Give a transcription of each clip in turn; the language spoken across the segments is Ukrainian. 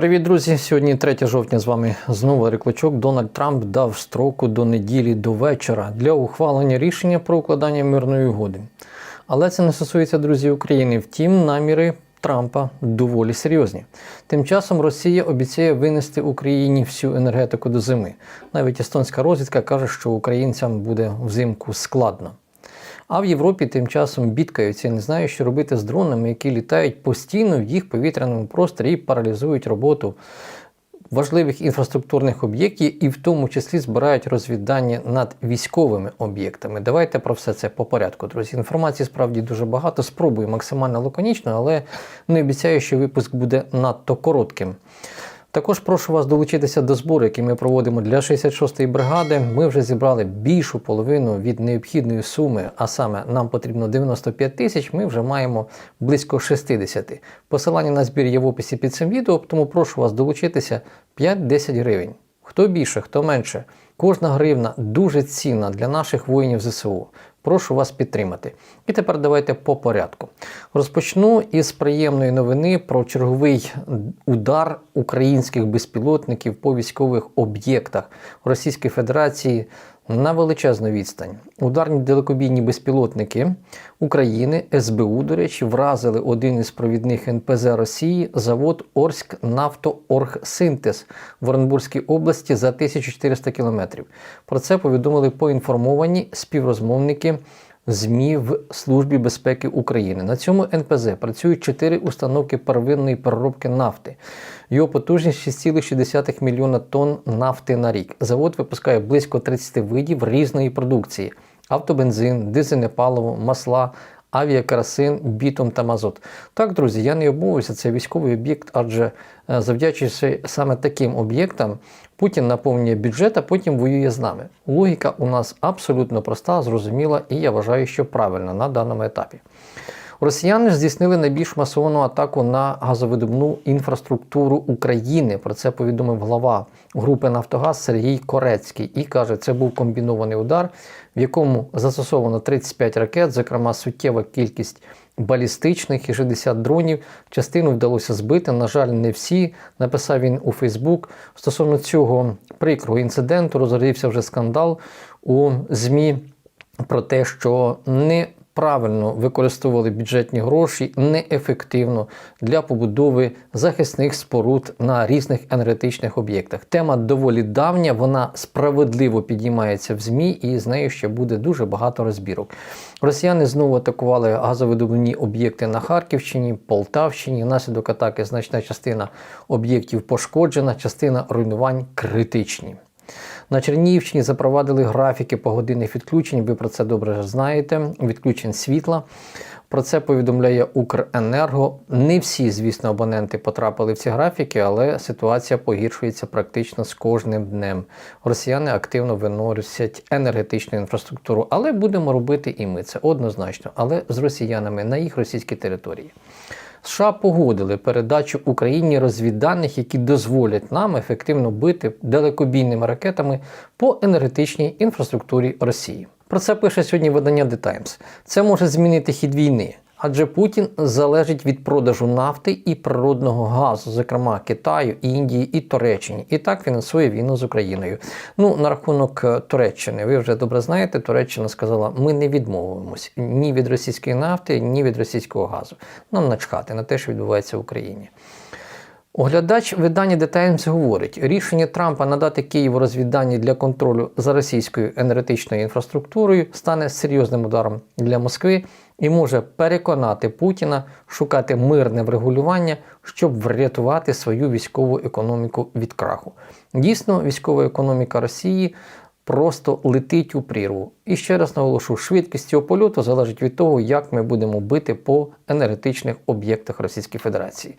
Привіт, друзі! Сьогодні 3 жовтня з вами знову Реклочок. Дональд Трамп дав строку до неділі до вечора для ухвалення рішення про укладання мирної угоди. Але це не стосується друзі України. Втім, наміри Трампа доволі серйозні. Тим часом Росія обіцяє винести Україні всю енергетику до зими. Навіть естонська розвідка каже, що українцям буде взимку складно. А в Європі тим часом бідкаються і не знають, що робити з дронами, які літають постійно в їх повітряному просторі і паралізують роботу важливих інфраструктурних об'єктів, і в тому числі збирають розвідання над військовими об'єктами. Давайте про все це по порядку, друзі. Інформації справді дуже багато. Спробую максимально лаконічно, але не обіцяю, що випуск буде надто коротким. Також прошу вас долучитися до збору, який ми проводимо для 66-ї бригади. Ми вже зібрали більшу половину від необхідної суми, а саме нам потрібно 95 тисяч. Ми вже маємо близько 60. Посилання на збір є в описі під цим відео, тому прошу вас долучитися 5-10 гривень. Хто більше, хто менше. Кожна гривна дуже цінна для наших воїнів ЗСУ. Прошу вас підтримати. І тепер давайте по порядку. Розпочну із приємної новини про черговий удар українських безпілотників по військових об'єктах Російської Федерації на величезну відстань. Ударні далекобійні безпілотники України, СБУ, до речі, вразили один із провідних НПЗ Росії завод Орськ Нафтооргсинтез в Оренбурзькій області за 1400 кілометрів. Про це повідомили поінформовані співрозмовники. ЗМІ в Службі безпеки України. На цьому НПЗ працюють чотири установки первинної переробки нафти. Його потужність 6,6 мільйона тонн нафти на рік. Завод випускає близько 30 видів різної продукції: автобензин, дизельне паливо, масла. Авіакеросин, бітум та мазот. Так, друзі, я не обмовився, це військовий об'єкт, адже е, завдячуючи саме таким об'єктам, Путін наповнює бюджет, а потім воює з нами. Логіка у нас абсолютно проста, зрозуміла, і я вважаю, що правильна на даному етапі. Росіяни ж здійснили найбільш масовану атаку на газовидобну інфраструктуру України. Про це повідомив глава групи Нафтогаз Сергій Корецький і каже, це був комбінований удар, в якому застосовано 35 ракет, зокрема суттєва кількість балістичних і 60 дронів. Частину вдалося збити. На жаль, не всі. Написав він у Фейсбук. Стосовно цього прикрого інциденту розгорівся вже скандал у ЗМІ про те, що не правильно використовували бюджетні гроші неефективно для побудови захисних споруд на різних енергетичних об'єктах. Тема доволі давня, вона справедливо підіймається в ЗМІ, і з нею ще буде дуже багато розбірок. Росіяни знову атакували газовидобувні об'єкти на Харківщині, Полтавщині. Внаслідок атаки значна частина об'єктів пошкоджена, частина руйнувань критичні. На Чернігівщині запровадили графіки погодинних відключень. Ви про це добре знаєте. Відключень світла. Про це повідомляє Укренерго. Не всі, звісно, абоненти потрапили в ці графіки, але ситуація погіршується практично з кожним днем. Росіяни активно виносять енергетичну інфраструктуру, але будемо робити і ми це однозначно, але з росіянами на їх російській території. США погодили передачу Україні розвідданих, які дозволять нам ефективно бити далекобійними ракетами по енергетичній інфраструктурі Росії. Про це пише сьогодні видання The Times. Це може змінити хід війни. Адже Путін залежить від продажу нафти і природного газу, зокрема Китаю, Індії і Туреччині, і так фінансує війну з Україною. Ну на рахунок е, Туреччини, ви вже добре знаєте, Туреччина сказала: ми не відмовимось ні від російської нафти, ні від російського газу. Нам начхати на те, що відбувається в Україні. Оглядач видання The Times говорить, рішення Трампа надати Києву розвіддані для контролю за російською енергетичною інфраструктурою стане серйозним ударом для Москви і може переконати Путіна шукати мирне врегулювання, щоб врятувати свою військову економіку від краху. Дійсно, військова економіка Росії. Просто летить у прірву. І ще раз наголошу, швидкість цього польоту залежить від того, як ми будемо бити по енергетичних об'єктах Російської Федерації.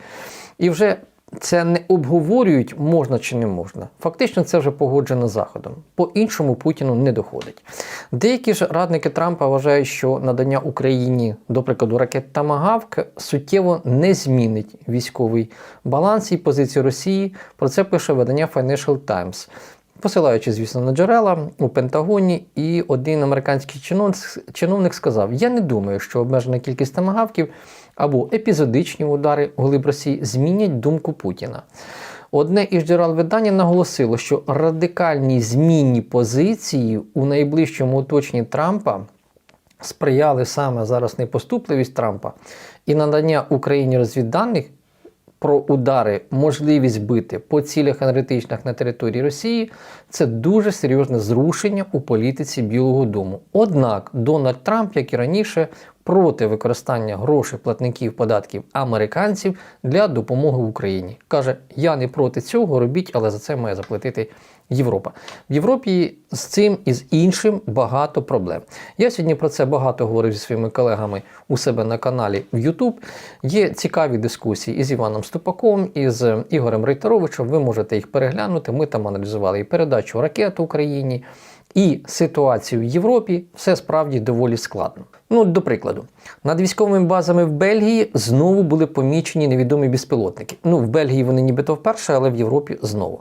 І вже це не обговорюють, можна чи не можна. Фактично, це вже погоджено Заходом. По-іншому Путіну не доходить. Деякі ж радники Трампа вважають, що надання Україні, до прикладу, ракет Тамагавк суттєво не змінить військовий баланс і позицію Росії. Про це пише видання Financial Times. Посилаючи, звісно, на джерела у Пентагоні, і один американський чиновник сказав: Я не думаю, що обмежена кількість тамагавків або епізодичні удари глиб Росії змінять думку Путіна. Одне із джерел видання наголосило, що радикальні змінні позиції у найближчому оточенні Трампа сприяли саме зараз непоступливість Трампа і надання Україні розвідданих про удари, можливість бити по цілях енергетичних на території Росії це дуже серйозне зрушення у політиці Білого Дому. Однак Дональд Трамп, як і раніше, проти використання грошей платників податків американців для допомоги Україні. Каже: я не проти цього, робіть, але за це має заплатити Європа. В Європі з цим і з іншим багато проблем. Я сьогодні про це багато говорив зі своїми колегами у себе на каналі в YouTube. Є цікаві дискусії із Іваном Ступаком, із Ігорем Рейтеровичем. Ви можете їх переглянути. Ми там аналізували і передачу ракет Україні. І ситуацію в Європі все справді доволі складно. Ну, до прикладу, над військовими базами в Бельгії знову були помічені невідомі безпілотники. Ну, в Бельгії вони нібито вперше, але в Європі знову.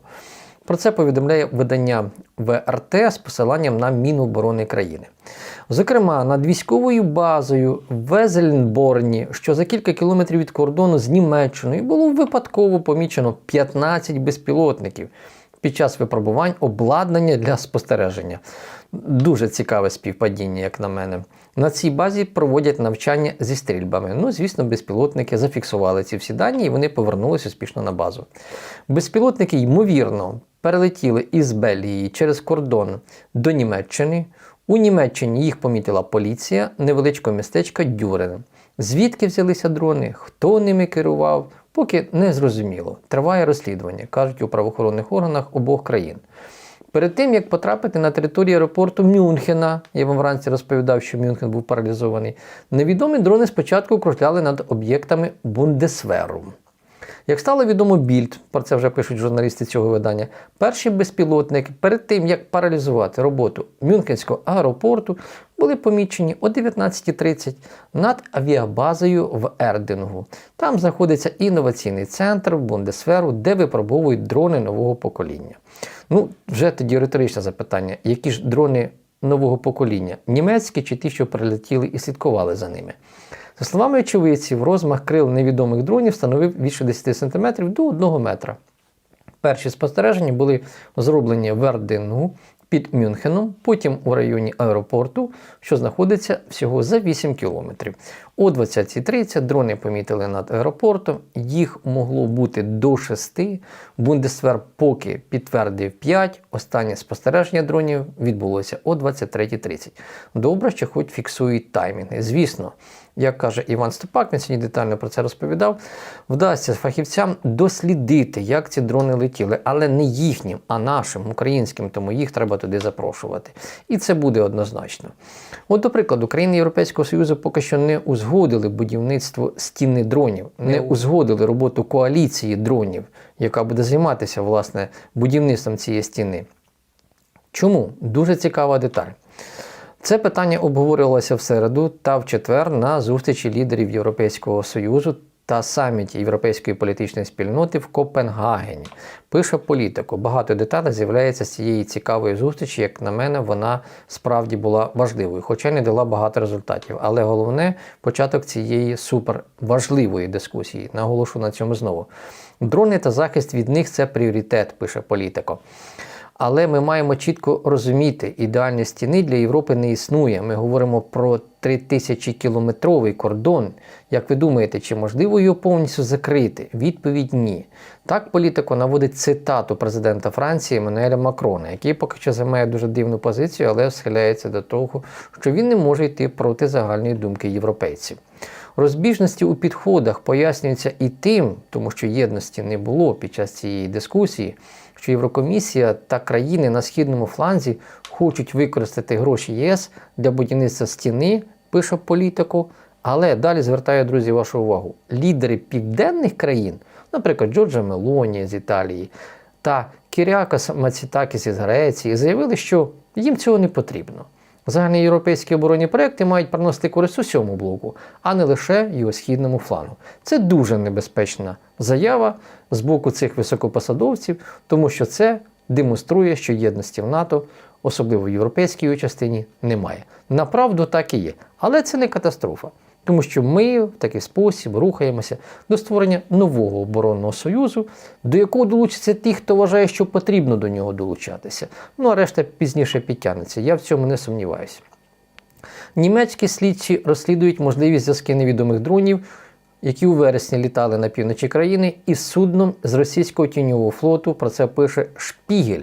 Про це повідомляє видання ВРТ з посиланням на Міноборони країни. Зокрема, над військовою базою Везельнборні, що за кілька кілометрів від кордону з Німеччиною, було випадково помічено 15 безпілотників під час випробувань обладнання для спостереження. Дуже цікаве співпадіння, як на мене. На цій базі проводять навчання зі стрільбами. Ну, звісно, безпілотники зафіксували ці всі дані і вони повернулися успішно на базу. Безпілотники, ймовірно, перелетіли із Бельгії через кордон до Німеччини. У Німеччині їх помітила поліція невеличкого містечка Дюрен. Звідки взялися дрони, хто ними керував, поки не зрозуміло. Триває розслідування, кажуть у правоохоронних органах обох країн. Перед тим, як потрапити на територію аеропорту Мюнхена, я вам вранці розповідав, що Мюнхен був паралізований, невідомі дрони спочатку кружляли над об'єктами Бундесверу. Як стало відомо більд, про це вже пишуть журналісти цього видання, перші безпілотники перед тим, як паралізувати роботу Мюнхенського аеропорту, були помічені о 19.30 над авіабазою в Ердингу. Там знаходиться інноваційний центр Бундесверу, де випробовують дрони нового покоління. Ну, вже тоді риторичне запитання: які ж дрони нового покоління? Німецькі чи ті, що прилетіли і слідкували за ними? За словами очевидців, розмах крил невідомих дронів становив від 60 см до 1 метра. Перші спостереження були зроблені в Ердингу під Мюнхеном, потім у районі аеропорту, що знаходиться всього за 8 кілометрів. О 20.30 дрони помітили над аеропортом, їх могло бути до 6. Бундесвер поки підтвердив 5. Останнє спостереження дронів відбулося о 23.30. Добре, що хоч фіксують таймінги. Звісно, як каже Іван Степак, він сьогодні детально про це розповідав. Вдасться фахівцям дослідити, як ці дрони летіли, але не їхнім, а нашим, українським, тому їх треба туди запрошувати. І це буде однозначно. От, до прикладу, країни Європейського Союзу поки що не узгодили будівництво стіни дронів, не узгодили роботу коаліції дронів, яка буде займатися власне будівництвом цієї стіни. Чому? Дуже цікава деталь. Це питання обговорювалося в середу та в четвер на зустрічі лідерів Європейського Союзу та саміті Європейської політичної спільноти в Копенгагені. Пише політику. Багато деталей з'являється з цієї цікавої зустрічі. Як на мене, вона справді була важливою, хоча не дала багато результатів. Але головне початок цієї суперважливої дискусії. Наголошу на цьому знову. Дрони та захист від них це пріоритет, пише політико. Але ми маємо чітко розуміти, ідеальної стіни для Європи не існує. Ми говоримо про 3000 кілометровий кордон. Як ви думаєте, чи можливо його повністю закрити? Відповідь ні. Так політико наводить цитату президента Франції Еммануеля Макрона, який поки що займає дуже дивну позицію, але схиляється до того, що він не може йти проти загальної думки європейців. Розбіжності у підходах пояснюються і тим, тому що єдності не було під час цієї дискусії, що Єврокомісія та країни на східному фланзі хочуть використати гроші ЄС для будівництва стіни, пише політику. Але далі звертаю, друзі, вашу увагу: лідери південних країн, наприклад, Джорджа Мелоні з Італії та Кіріакас Мацітакіс із Греції, заявили, що їм цього не потрібно. Загальні європейські оборонні проекти мають приносити користь усьому блоку, а не лише його східному флангу. Це дуже небезпечна заява з боку цих високопосадовців, тому що це демонструє, що єдності в НАТО, особливо в європейській частині, немає. Направду так і є. Але це не катастрофа. Тому що ми в такий спосіб рухаємося до створення нового оборонного союзу, до якого долучаться ті, хто вважає, що потрібно до нього долучатися. Ну а решта пізніше підтягнеться. Я в цьому не сумніваюся. Німецькі слідчі розслідують можливість зв'язки невідомих дронів, які у вересні літали на півночі країни, із судном з російського тіньового флоту. Про це пише Шпігель.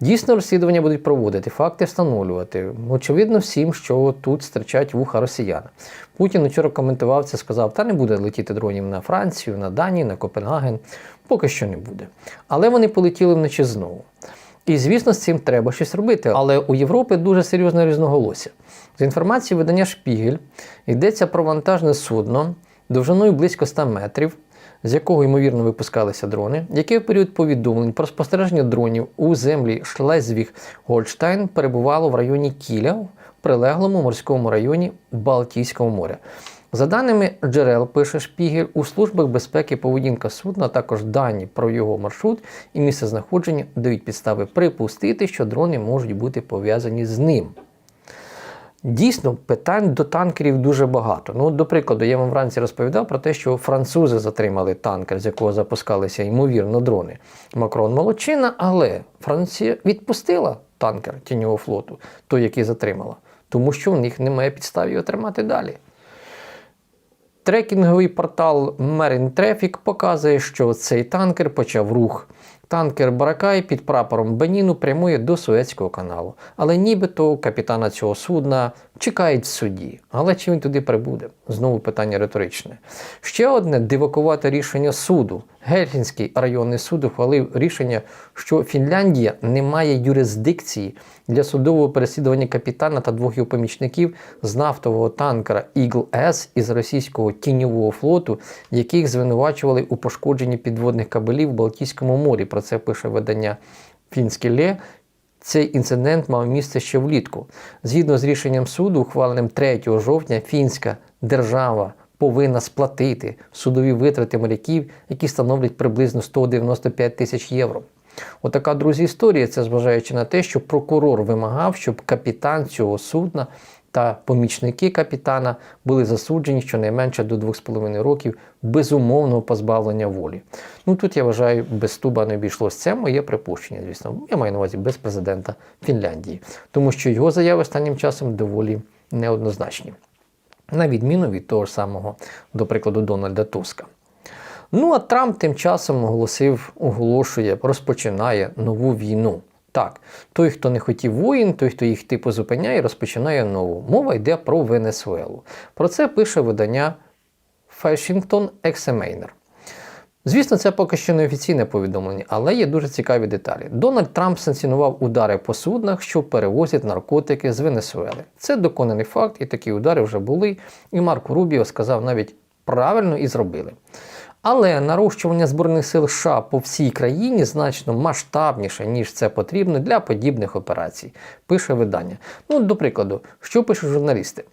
Дійсно, розслідування будуть проводити, факти встановлювати. Очевидно, всім, що тут стричать вуха росіян. Путін вчора коментував це, сказав, та не буде летіти дронів на Францію, на Данію, на Копенгаген. Поки що не буде. Але вони полетіли вночі знову. І, звісно, з цим треба щось робити. Але у Європи дуже серйозне різноголосся. З інформації видання Шпігель йдеться про вантажне судно довжиною близько 100 метрів, з якого ймовірно випускалися дрони, яке в період повідомлень про спостереження дронів у землі Шлезвіг-Гольштайн перебувало в районі Кіля в прилеглому морському районі Балтійського моря. За даними джерел, пише Шпігель, у службах безпеки поведінка судна, а також дані про його маршрут і місце знаходження дають підстави припустити, що дрони можуть бути пов'язані з ним. Дійсно, питань до танкерів дуже багато. Ну, до прикладу, я вам вранці розповідав про те, що французи затримали танкер, з якого запускалися ймовірно дрони. Макрон молодчина, але Франція відпустила танкер тіньового флоту, той, який затримала, тому що в них немає підстав його тримати далі. Трекінговий портал Marine Traffic показує, що цей танкер почав рух. Танкер Баракай під прапором Беніну прямує до Суецького каналу. Але нібито капітана цього судна чекають в суді. Але чи він туди прибуде? Знову питання риторичне. Ще одне дивакувате рішення суду. Гельсінський районний суд ухвалив рішення, що Фінляндія не має юрисдикції для судового переслідування капітана та двох його помічників з нафтового танкера Eagle S із російського тіньового флоту, яких звинувачували у пошкодженні підводних кабелів в Балтійському морі. Про це пише видання Фінське Лє. Цей інцидент мав місце ще влітку. Згідно з рішенням суду, ухваленим 3 жовтня, фінська держава повинна сплатити судові витрати моряків, які становлять приблизно 195 тисяч євро. Отака, друзі, історія. Це зважаючи на те, що прокурор вимагав, щоб капітан цього судна та помічники капітана були засуджені щонайменше до 2,5 років безумовного позбавлення волі. Ну тут я вважаю, без туба не обійшлося. Це моє припущення, звісно. Я маю на увазі без президента Фінляндії, тому що його заяви останнім часом доволі неоднозначні. На відміну від того ж самого, до прикладу, Дональда Туска. Ну а Трамп тим часом оголосив, оголошує, розпочинає нову війну. Так, той, хто не хотів воїн, той, хто їх типу зупиняє, розпочинає нову. Мова йде про Венесуелу. Про це пише видання Washington Examiner. Звісно, це поки що не офіційне повідомлення, але є дуже цікаві деталі. Дональд Трамп санкціонував удари по суднах, що перевозять наркотики з Венесуели. Це доконаний факт, і такі удари вже були. І Марко Рубіо сказав навіть правильно і зробили. Але нарощування збройних сил США по всій країні значно масштабніше, ніж це потрібно для подібних операцій, пише видання. Ну, до прикладу, що пишуть журналісти?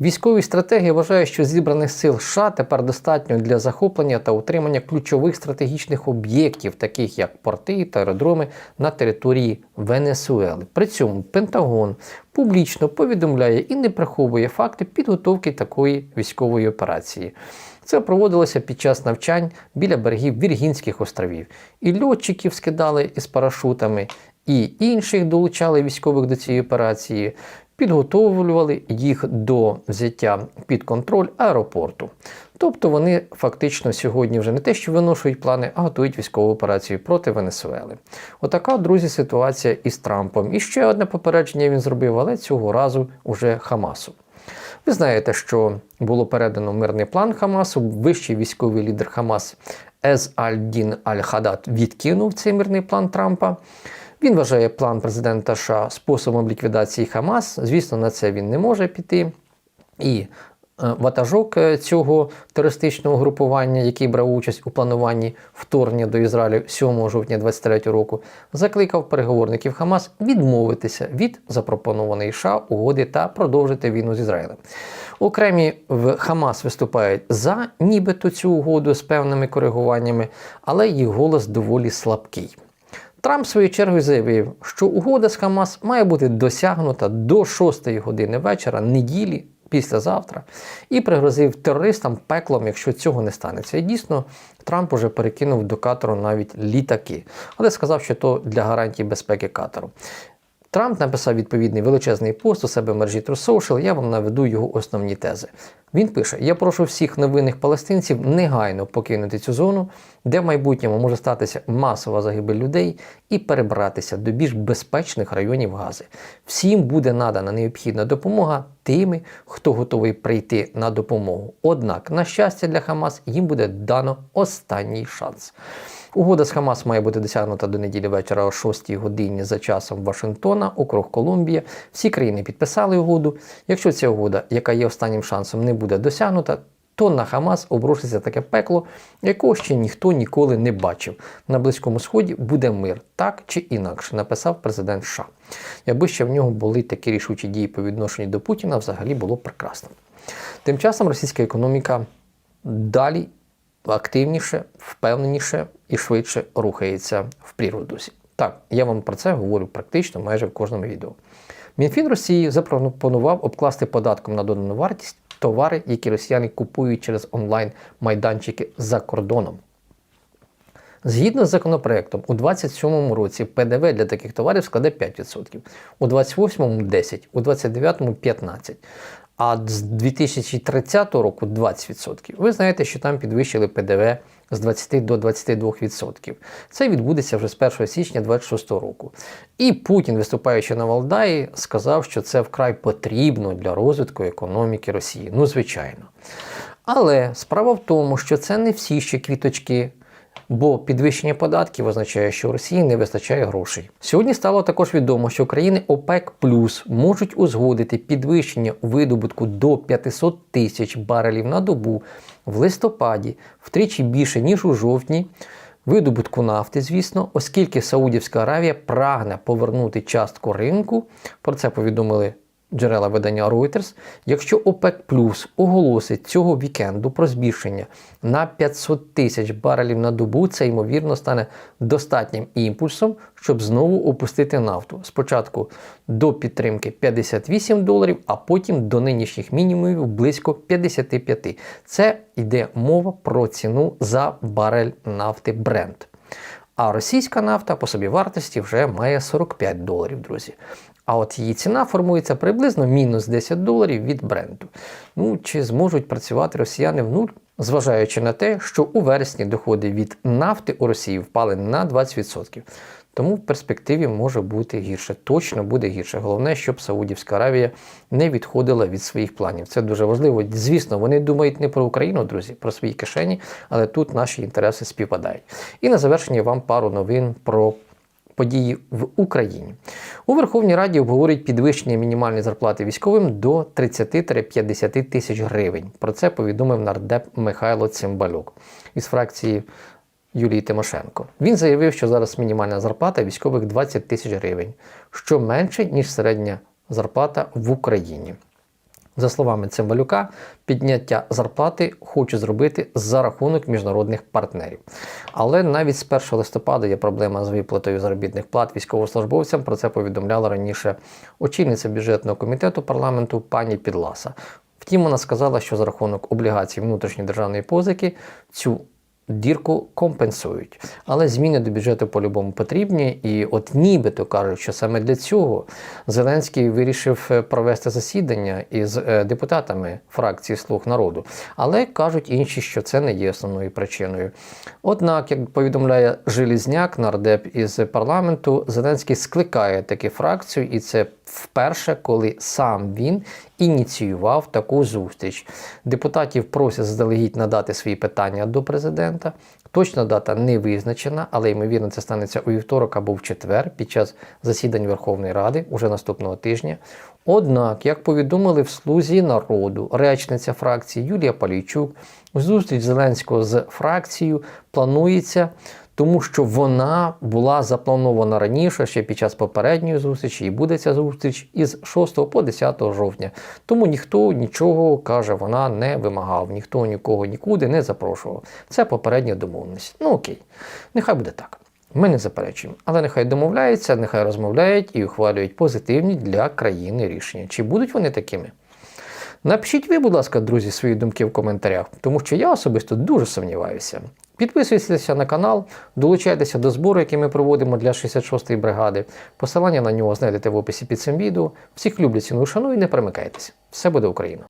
Військові стратегії вважають, що зібраних сил США тепер достатньо для захоплення та утримання ключових стратегічних об'єктів, таких як порти та аеродроми на території Венесуели. При цьому Пентагон публічно повідомляє і не приховує факти підготовки такої військової операції. Це проводилося під час навчань біля берегів Віргінських островів. І льотчиків скидали із парашутами, і інших долучали військових до цієї операції, підготовлювали їх до взяття під контроль аеропорту. Тобто вони фактично сьогодні вже не те, що виношують плани, а готують військову операцію проти Венесуели. Отака, друзі, ситуація із Трампом. І ще одне попередження він зробив, але цього разу уже Хамасу. Ви знаєте, що було передано мирний план Хамасу. Вищий військовий лідер Хамас Ез Аль-Дін Аль-Хадат відкинув цей мирний план Трампа. Він вважає план президента США способом ліквідації Хамас. Звісно, на це він не може піти. І ватажок е, цього терористичного групування, який брав участь у плануванні вторгнення до Ізраїлю 7 жовтня 23 року, закликав переговорників Хамас відмовитися від запропонованої США угоди та продовжити війну з Ізраїлем. Окремі в Хамас виступають за нібито цю угоду з певними коригуваннями, але їх голос доволі слабкий. Трамп своєю чергою заявив, що угода з Хамас має бути досягнута до 6 години вечора неділі післязавтра і пригрозив терористам пеклом, якщо цього не станеться. І дійсно Трамп уже перекинув до катеру навіть літаки, але сказав, що то для гарантії безпеки катеру. Трамп написав відповідний величезний пост у себе в мережі True Social, я вам наведу його основні тези. Він пише: Я прошу всіх невинних палестинців негайно покинути цю зону, де в майбутньому може статися масова загибель людей, і перебратися до більш безпечних районів Гази. Всім буде надана необхідна допомога тими, хто готовий прийти на допомогу. Однак, на щастя, для Хамас їм буде дано останній шанс. Угода з Хамас має бути досягнута до неділі вечора о 6 годині за часом Вашингтона, округ Колумбія. Всі країни підписали угоду. Якщо ця угода, яка є останнім шансом, не буде досягнута, то на Хамас обрушиться таке пекло, якого ще ніхто ніколи не бачив. На Близькому Сході буде мир, так чи інакше, написав президент США. Якби ще в нього були такі рішучі дії по відношенню до Путіна, взагалі було прекрасно. Тим часом російська економіка далі активніше, впевненіше і швидше рухається в пріродусі. Так, я вам про це говорю практично майже в кожному відео. Мінфін Росії запропонував обкласти податком на додану вартість товари, які росіяни купують через онлайн-майданчики за кордоном. Згідно з законопроектом, у 2027 році ПДВ для таких товарів складе 5%, у 2028 10%, у 2029 15%, а з 2030 року 20%. Ви знаєте, що там підвищили ПДВ з 20 до 22%. Це відбудеться вже з 1 січня 2026 року. І Путін, виступаючи на Валдаї, сказав, що це вкрай потрібно для розвитку економіки Росії. Ну, звичайно. Але справа в тому, що це не всі ще квіточки. Бо підвищення податків означає, що Росії не вистачає грошей. Сьогодні стало також відомо, що країни ОПЕК Плюс можуть узгодити підвищення видобутку до 500 тисяч барелів на добу в листопаді, втричі більше ніж у жовтні. Видобутку нафти, звісно, оскільки Саудівська Аравія прагне повернути частку ринку. Про це повідомили джерела видання Reuters, якщо ОПЕК Плюс оголосить цього вікенду про збільшення на 500 тисяч барелів на добу, це ймовірно стане достатнім імпульсом, щоб знову опустити нафту. Спочатку до підтримки 58 доларів, а потім до нинішніх мінімумів близько 55. Це йде мова про ціну за барель нафти Brent. А російська нафта по собі вартості вже має 45 доларів, друзі. А от її ціна формується приблизно мінус 10 доларів від бренду. Ну чи зможуть працювати росіяни в нуль, зважаючи на те, що у вересні доходи від нафти у Росії впали на 20%. Тому в перспективі може бути гірше. Точно буде гірше. Головне, щоб Саудівська Аравія не відходила від своїх планів. Це дуже важливо. Звісно, вони думають не про Україну, друзі, про свої кишені, але тут наші інтереси співпадають. І на завершення вам пару новин про події в Україні. У Верховній Раді обговорюють підвищення мінімальної зарплати військовим до 30-50 тисяч гривень. Про це повідомив нардеп Михайло Цимбалюк із фракції Юлії Тимошенко. Він заявив, що зараз мінімальна зарплата військових 20 тисяч гривень, що менше, ніж середня зарплата в Україні. За словами Цимбалюка, підняття зарплати хочуть зробити за рахунок міжнародних партнерів. Але навіть з 1 листопада є проблема з виплатою заробітних плат військовослужбовцям. Про це повідомляла раніше очільниця бюджетного комітету парламенту пані Підласа. Втім, вона сказала, що за рахунок облігацій внутрішньої державної позики цю дірку компенсують. Але зміни до бюджету по-любому потрібні. І от нібито кажуть, що саме для цього Зеленський вирішив е, провести засідання із е, депутатами фракції Слуг народу. Але кажуть інші, що це не є основною причиною. Однак, як повідомляє Желізняк, нардеп із парламенту, Зеленський скликає таку фракцію, і це вперше, коли сам він ініціював таку зустріч. Депутатів просять заздалегідь надати свої питання до президента. Точна дата не визначена, але ймовірно це станеться у вівторок або в четвер під час засідань Верховної Ради уже наступного тижня. Однак, як повідомили в слузі народу, речниця фракції Юлія Палійчук, зустріч Зеленського з фракцією планується тому що вона була запланована раніше, ще під час попередньої зустрічі, і буде ця зустріч із 6 по 10 жовтня. Тому ніхто нічого каже, вона не вимагав, ніхто нікого нікуди не запрошував. Це попередня домовленість. Ну окей, нехай буде так. Ми не заперечуємо, але нехай домовляються, нехай розмовляють і ухвалюють позитивні для країни рішення. Чи будуть вони такими? Напишіть ви, будь ласка, друзі, свої думки в коментарях, тому що я особисто дуже сумніваюся. Підписуйтеся на канал, долучайтеся до збору, який ми проводимо для 66-ї бригади. Посилання на нього знайдете в описі під цим відео. Всіх люблю, ціну, шану і не перемикайтеся. Все буде Україна!